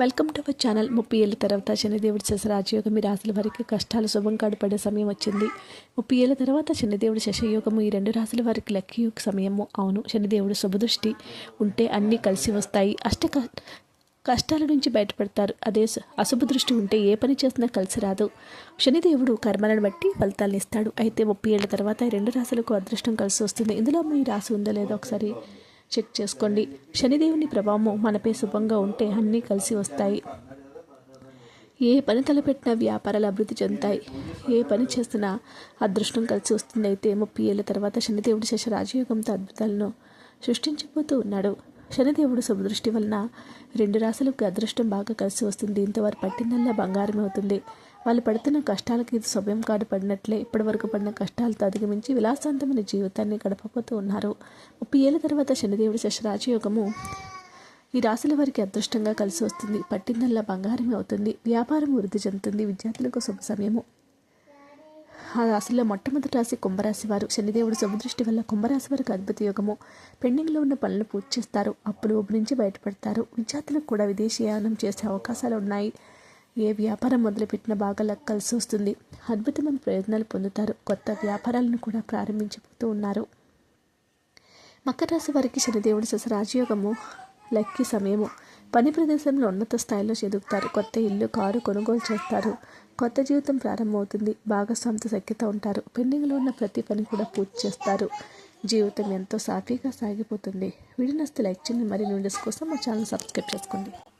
Welcome to our channel ముప్పై ఏళ్ళ తర్వాత శనిదేవుడు శశరాజయోగం. మీ రాశుల వారికి కష్టాలు శుభం కాడుపడే సమయం వచ్చింది. ముప్పై ఏళ్ళ తర్వాత శనిదేవుడు శశయోగము ఈ రెండు రాశుల వారికి లక్కీ సమయము. అవును శనిదేవుడు శుభదృష్టి. ఉంటే అన్నీ కలిసి వస్తాయి. అష్ట కష్టాల నుంచి బయటపడతారు. అదే అశుభ దృష్టి ఉంటే ఏ పని చేసినా కలిసి రాదు. శనిదేవుడు కర్మలను బట్టి ఫలితాలను ఇస్తాడు. అయితే ముప్పై ఏళ్ళ తర్వాత ఈ రెండు రాశులకు అదృష్టం కలిసి వస్తుంది. ఇందులో మీ రాశి ఉందో లేదో ఒకసారి? చెక్ చేసుకోండి. శనిదేవుని ప్రభావము మనపై శుభంగా ఉంటే అన్నీ కలిసి వస్తాయి. ఏ పని తలపెట్టినా వ్యాపారాలు అభివృద్ధి చెందుతాయి. ఏ పని చేస్తున్నా అదృష్టం కలిసి వస్తుంది. అయితే ముప్పై ఏళ్ళ తర్వాత శనిదేవుడు శశ రాజయోగంతో అద్భుతాలను సృష్టించబోతూ ఉన్నాడు. శనిదేవుడు శుభదృష్టి వలన రెండు రాశులకు అదృష్టం బాగా కలిసి వస్తుంది. దీంతో వారు పట్టిందల్లా బంగారం అవుతుంది. వాళ్ళు పడుతున్న కష్టాలకి ఇది సభ్యం కాడు పడినట్లే. ఇప్పటివరకు పడిన కష్టాలతో అధిగమించి విలాసవంతమైన జీవితాన్ని గడపబోతూ ఉన్నారు. ముప్పై ఏళ్ళ తర్వాత శనిదేవుడు శశరాజయోగము ఈ రాశుల వారికి అదృష్టంగా కలిసి వస్తుంది. పట్టిందల్లా బంగారమే అవుతుంది. వ్యాపారం వృద్ధి చెందుతుంది. విద్యార్థులకు శుభ సమయము. ఆ రాశిలో మొట్టమొదటి రాశి కుంభరాశి వారు శనిదేవుడు శుభదృష్టి వల్ల కుంభరాశి వారికి అద్భుత యోగము. పెండింగ్లో ఉన్న పనులు పూర్తి చేస్తారు. అప్పులు నుంచి బయటపడతారు. విద్యార్థులకు కూడా విదేశీయానం చేసే అవకాశాలు ఉన్నాయి. ఏ వ్యాపారం మొదలుపెట్టినా బాగా లక్ కలిసి వస్తుంది. అద్భుతమైన ప్రయోజనాలు పొందుతారు. కొత్త వ్యాపారాలను కూడా ప్రారంభించబోతూ ఉన్నారు. మకర రాశి వారికి శనిదేవుడి శశ రాజయోగము లక్కీ సమయము. పని ప్రదేశంలో ఉన్నత స్థాయిలో చెదుగుతారు కొత్త ఇల్లు కారు కొనుగోలు చేస్తారు. కొత్త జీవితం ప్రారంభమవుతుంది. భాగస్వామితో సఖ్యత ఉంటారు. పెండింగ్లో ఉన్న ప్రతి పని కూడా పూర్తి చేస్తారు. జీవితం ఎంతో సాఫీగా సాగిపోతుంది. వీడియో లైక్ చేయండి. మరి వీడియోస్ కోసం మా ఛానల్ సబ్స్క్రైబ్ చేసుకోండి.